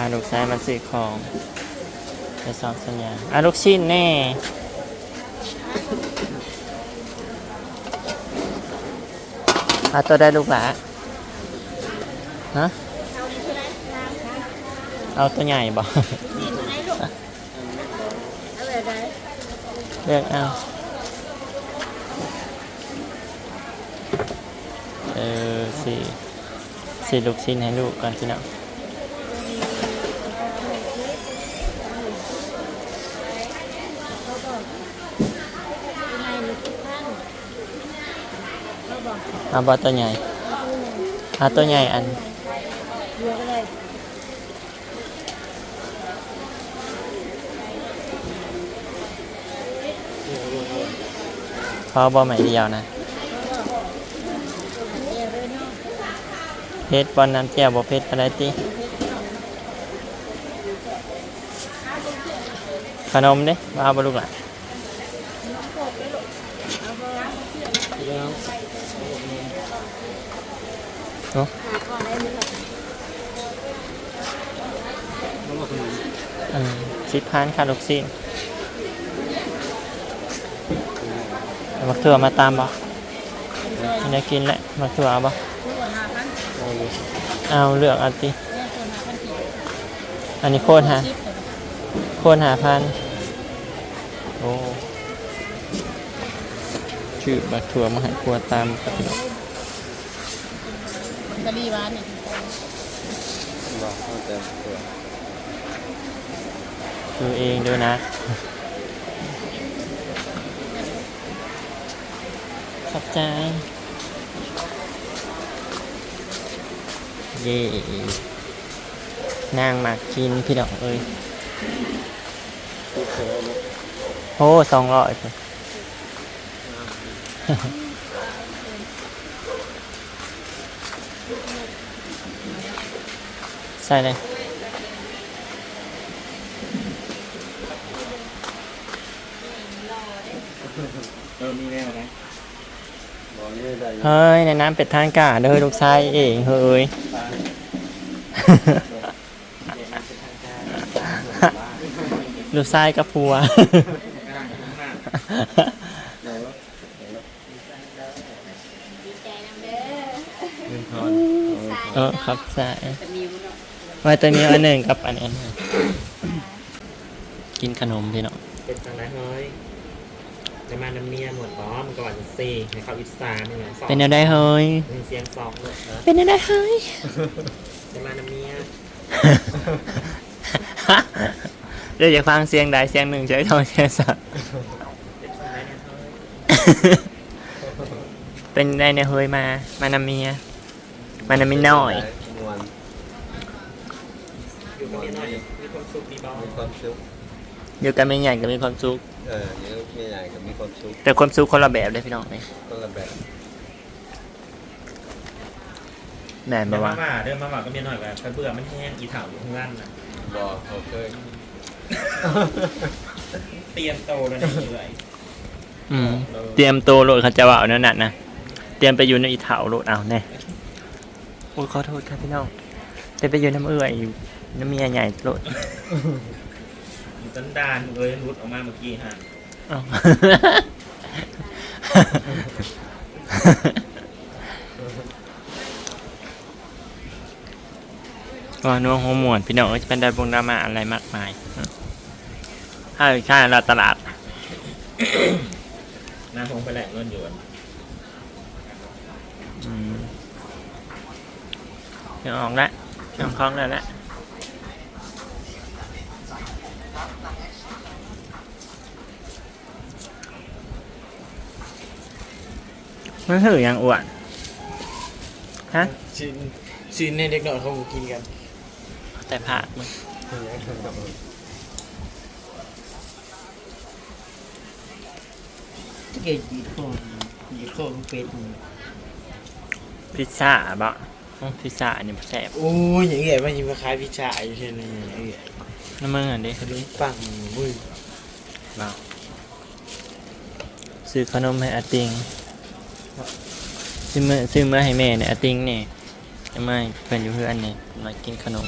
าลูกชายมาซื้อของไปสอบสัญญาอะลูกชิ้นแน่เอาตัวได้ลูกหลาฮะ เอาตัวใหญ่บ่เลือกเอาเออสี่สี่ลูกชิ้นให้ลูกก่อนพี่น้อง เอาบอตัวใหญ่เอาตัวใหญ่อันพอบอใหม่เดียวนะเพชรบอลน้ำแก้วบอเพชรอะไรติขนมเด้มาเอาบลูกหล่ะ สิบพันค่ะลูกซิ่งเอามักถั่วมาตามบ่ไม่ได้กินแหละมักถั่วเอาบ่เอาเลือกเอาติอันนี้โคนหาโคนหาพันโอ้ชื่อมักถั่วมาห้ครัวตามครับพี่น้องกะดีหวานนี่บอกเขาเต็มตัว ดูเองด้วยนะขอบใจเย่นางมากินพี่น้องเอ้ยโอ้สองร้อยใส่เลย เออมีแน่ไหมเฮ้ยในน้ำเป็ดทานกาเด้อลูกชายเองเฮ้ยลูกชายกับผัวเออครับใช่ไว้ตัวนี้อันหนึ่งกับอันนี้กินขนมพี่เน้องเป็นจังไรเฮ้ย จะมาน้ำเมียหมดบอมันก็หวานสี่ให้เขาอิสาหนึ่งสองเป็นอะไรเฮ้ยหนึ่งเสียงสองเลยนะเป็นอะไรเฮ้ย จะมาน้ำเมียเดี๋ยวอยากฟังเสียงใดเสียงหนึ่งใช้ทองเสียงสัตว์เป็นจังไรเนี่ยเฮ้ยเป็นไดเนี่ยเฮ้ยมา มานำเมีย มานำมีน้อยมวนอยู่กับเมียน้อยมีความสุขดีบอมีความสุข อยู่กันไม่ใหญ่ก็มีความสุข เออเยอะไม่ใหญ่ก็มีความสุขแต่ความสุขคนละแบบเลยพี่น้องนี่คนละแบบแม่นเดิบนอกมาว่าว่าเดินมาว่าก็เมียน้อยแบบไปเบื่อมันแห้งอีเถาอยู่ข้างล่างน่ะบอกเขาเคยเตรียมโตแล้วนี่เลยอืมเตรียมตัวโหลดเขาจะว่าเอานั่นน่ะนะเตรียมไปอยู่ในอีเถาโหลดเอาแน่โอ้ยขอโทษครับพี่น้องเตรียมไปอยู่น้ำเอื่อยอยู่น้ำเมียใหญ่โหลดอยู่ สันดานเลยรุดออกมาเมื่อกี้ฮะเอ้าก็นัวหัวหมวนพี่น้องก็จะเป็นดาบงดราม่าอะไรมากมายถ้าใช่เราตลาด หน้าคงไปแหลกเงินอยู่อะอืมเดี๋ยวออกแล้วน้ำคล้องแล้วแหละ มันถือยังอ้วนฮะชิ้นชิ้นในเด็กหน่อยเขากินกันแต่ผักมึงเกยยีโคยีโคมันเป็นพิซซ่าบะอืมพิซซ่าอันนี้แซ่บโอ้ยอย่างเงี้ยมันยังมาขายพิชาอยู่ใช่ไหมไอ้เงี้ยน้ำมึงอันนี้ขนมปังมุ้ยบ่ซื้อขนมให้อาติง ซื้อมือซื้อมือให้แม่เนี่ยอาติงเนี่ยจะไม่เพื่อนอยู่เพื่อนเนี่ยมากินขนม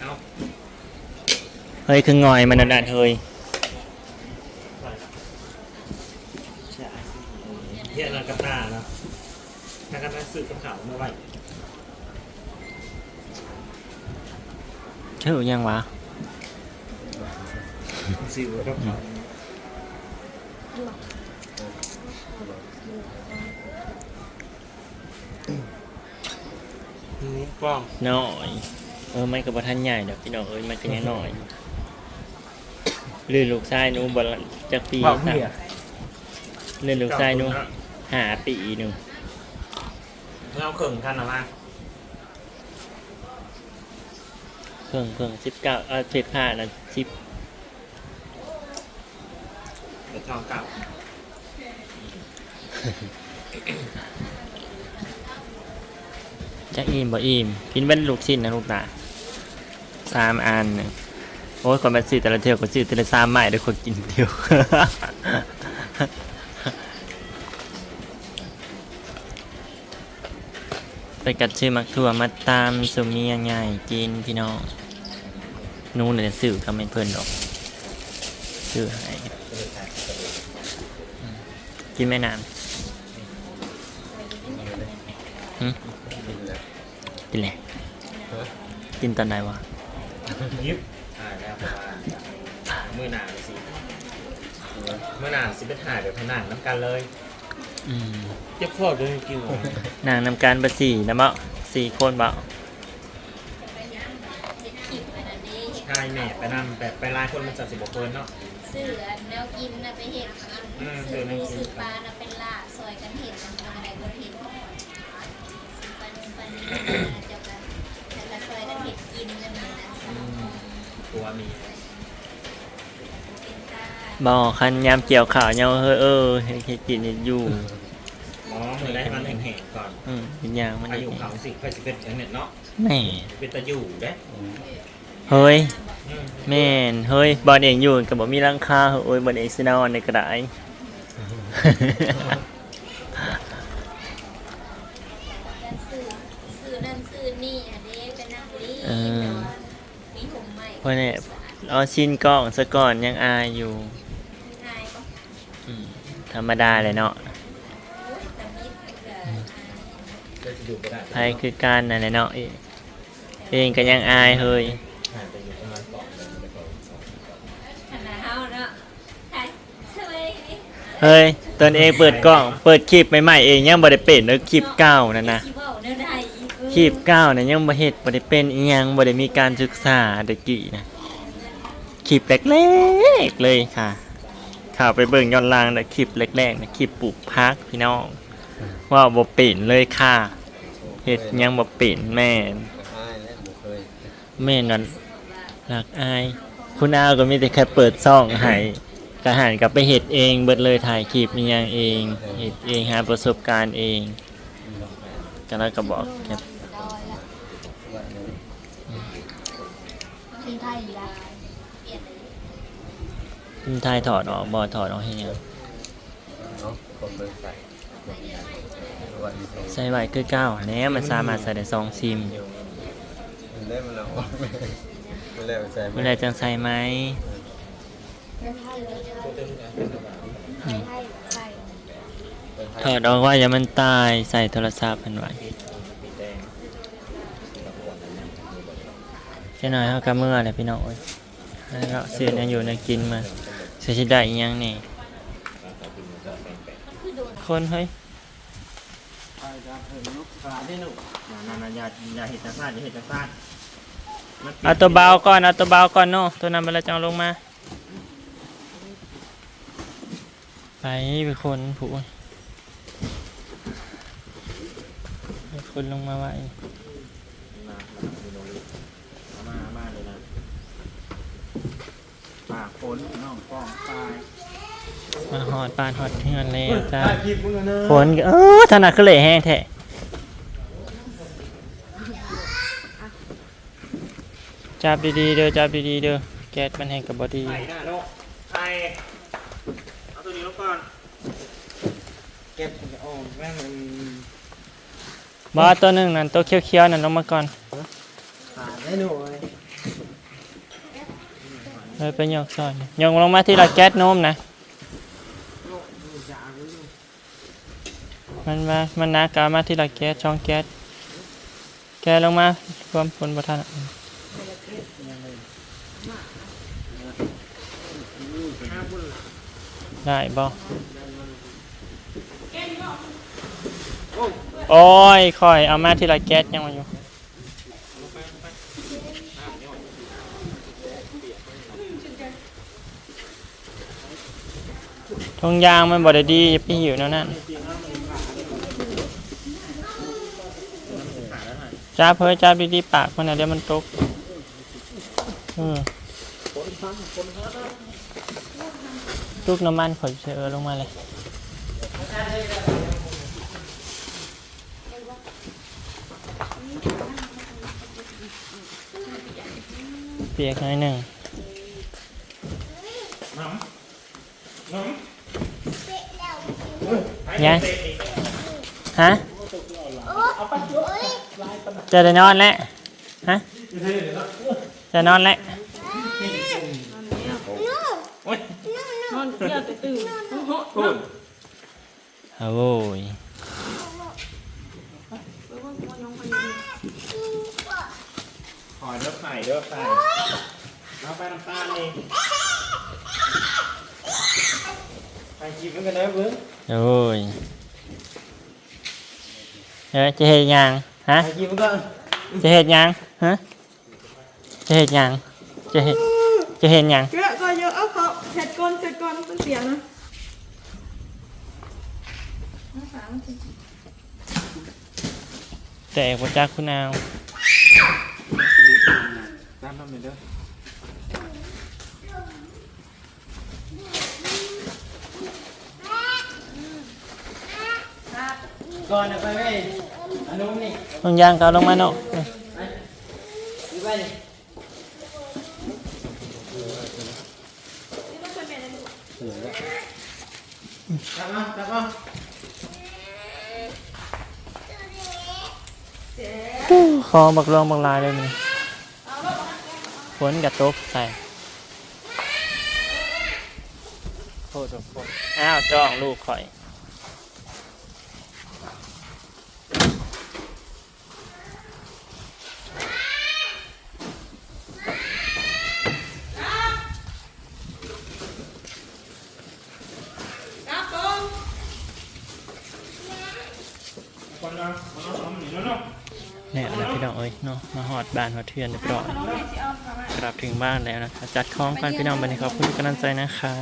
เอาเฮ้ยคืองอยมันนั่นๆเฮ้ยเฮียนันกระตาเนาะถ้ากันนั่งซื้อกับเขาเมื่อไหร่ชื่อยังวะซื้อกับเขา นี่กล้องน้อย เออไม่กับท่านใหญ่ดอกพี่น้องเอ้ยมันก็ยังน้อยลื่นลูกชายหนูบอลจากปีบอกสามเหี้ยลื่นลูกชายหนูหาปีหนึ่งเราเข่งกันหรอมาเพิ่งเพิ่งสิบเก้าเออสิบห้านะสิบเดี๋ยวทองเก่า จะอิ่มบ่อิ่มกินเป็นลูกชิ้นนะลูกตาสามอันหนึ่งโอ้ยคนมาซื้อแต่ละเที่ยวก็ซื้อแต่ละสามใหม่เดี๋ยคนกินเดียวไปกัดชื่อมักทั่วมาตามสุเมียง่ายกินพี่น้องนู้นเลยซื้อก็ไม่เพิ่นดอกซื้อห้อืมกินไม่นานหึกินเลย กินตอนไหนวะยิบถ่ายแล้วเพราะว่ามือหนาสิมือหนาสิไปถ่ายแบบผนังน้ำกันเลยอืมเจ็บคอด้วยจริงนางนำการบะสี่นะเมาสี่คนเบาถ่ายแม่ไปนำแบบไปลายคนมันจะสิบกว่าคนเนาะซื้อแนวกินนะไปเห็ดกินอืมซื้อหมูซื้ซื้ออแนวกินปลานะเป็นลาบซอยกันเห็ดกันทำอะไรก็เห็ดซื้อปลาหนึ่งปลาหนึ่งเจ้ากันแบอคันยามเกี่ยวข่าวเนาเฮ้ยเออเฮ็ดเฮ็ดกินเฮ็ดอยู่อ๋อมือได้ให้มันแห้งๆก่อนอืมเป็นอย่างมันอาเฮ็ยุดเขาสิค่อยสิเป็นอย่างเน็ตเนาะแม่เป็นตะอยู่เด้เฮ้ยอืมแม่นเฮ้ยบอลเองอยู่กับบ่มีหลังคาโอ้ยบอลเองสินอนในกระไดกันซื้อซื้อนั่นซื้อนี่อันนี้เป็นนักลีเออแต่ว่ามีผมใหม่เพราะเนี่ยเอาชินกล้องซะก่อนยังอายอยู่ง่ายก็อืม ธรรมดาเลยเนาะโอ้ยคือการนั่นแหละเนาะเองก็ยังอายเฮ้ยเฮ้ยตนเองเปิดกล้อง เปิดคลิปใหม่ๆเองยังบ่ได้เป็นเลยคลิปเก่านั่นนะคลิปเก้าเนี่ยยังบ่เฮ็ดบ่ได้เป็นอีหยังบ่ได้มีการศึกษาตะกี้นะคลิปแรกๆเลยค่ะ ข่าวไปเบิ่งย้อนหลังแต่คลิปแรกๆนะคลิปปลูกพักพี่น้อง ว่าบ่เป็นเลยค่ะเฮ็ดหยังบ่เป็นแม่นอ้ายและบุเคยแม่นนั่นรักอาย คุณอาวก็มีแต่แค่เปิดซ่องให้กระหันกลับไปเฮ็ดเองเบิดเลยถ่ายคลิปอีหยังเองเฮ็ดเองหาประสบการณ์เองก็แล้วก็บอกแค่ดอ คุณทายถอดออกบ่ถอดออกให้เนาะคนเบิ่งใส่ว่าอีสองใส่ไว้คือเก้าแหล้วมันสามารถใส่ได้สองซิมมันได้มันเอาออกไม่แล้วใส่เวลาจังใส่ไหมถอดออกว่าอย่ามันตายใส่โทรศัพท์มันไว้แค่น้อยเขาก็เมื่อแหละพี่น้องโอ้ยแล้วเนี่ยอยู่ในกินมา เสียชิได้อีหยังนี่คนเฮ้ยนี่หนูนานาอย่าอย่าเห็ดจังซ่านอย่าเห็ดจังซ่านมันปิดเอาตัวเบาก่อนเอาตัวเบาก่อนเนาะตัวนั้นเวลาจะเอาลงมา ไปเป็นคนผูเป็นคนลงมาไว้ มามามาเลยนะปาก ฝนน้องกล้องตายมาหอดปานหอดเทือนเลยจ้าถ่ายคลิปมึงอะเนอะฝนก็เออถนัดขึ้นเลยแห้งแท้จับดีๆเด้อจับดีๆเด้อแก๊สมันแห้งกับบอดีไถ่หน้าโลกไถ่เอาตัวนี้ลงก่อนเก็บโอ้แม่งมันบอสตัวหนึ่งนั่นตัวเขียวๆนั่นลงมาก่อนตายได้หนูเลย เลยไปยกซอยยกลงมาที่ละแก๊สโน้มนะ มันมา มันนักกามาที่ละแก๊สช่องแก๊ส แก๊สลงมารวมผลประทานได้บ่โอ้ยคอยเอามาที่ละแก๊สยังมาอยู่ ทงยางมันบ่ได้ดีอย่าไปหิวแนวนั้นจ้าเพื่อจ้าดีๆปากมันนะเดี๋ยวมันตกเออลูกน้ำมันขอยเชือลงมาเลยเปียกหน่อยหนึ่ง ยังฮะจะได้นอนแล้วฮะจะนอนแล้วนอนเที่ยวแต่ตื่นโอ้โหโอ้ยหอยเด้อไข่เด้อไข่เอาไปน้ำตาลเอง ไปกินกันเลยเบิ้งโอ้ยเอ้ยจะเห็ดหยังฮะไปกินกันจะเห็ด ก่อนนะไปไหมอนุนี่ทงยางเกาลงมาเนาะเออดูไปนี่จับมาจับมาคอบักลองบักลายเลยมันฝนกับตกใส่โคตรโคตรอ้าวจ้องลูกข่อย ครับผม คนละคนละสองหนึ่งเนาะ เนี่ยนะพี่น้องเอ้ยเนาะมาหอด บ้านหัวเทือนเรียบร้อยน้องแม่สิเอาเข้ามากลับถึงบ้านแล้วนะคะจัดของกันพี่น้องบันนี้ขอบคุณทุกกำลังใจนะคะ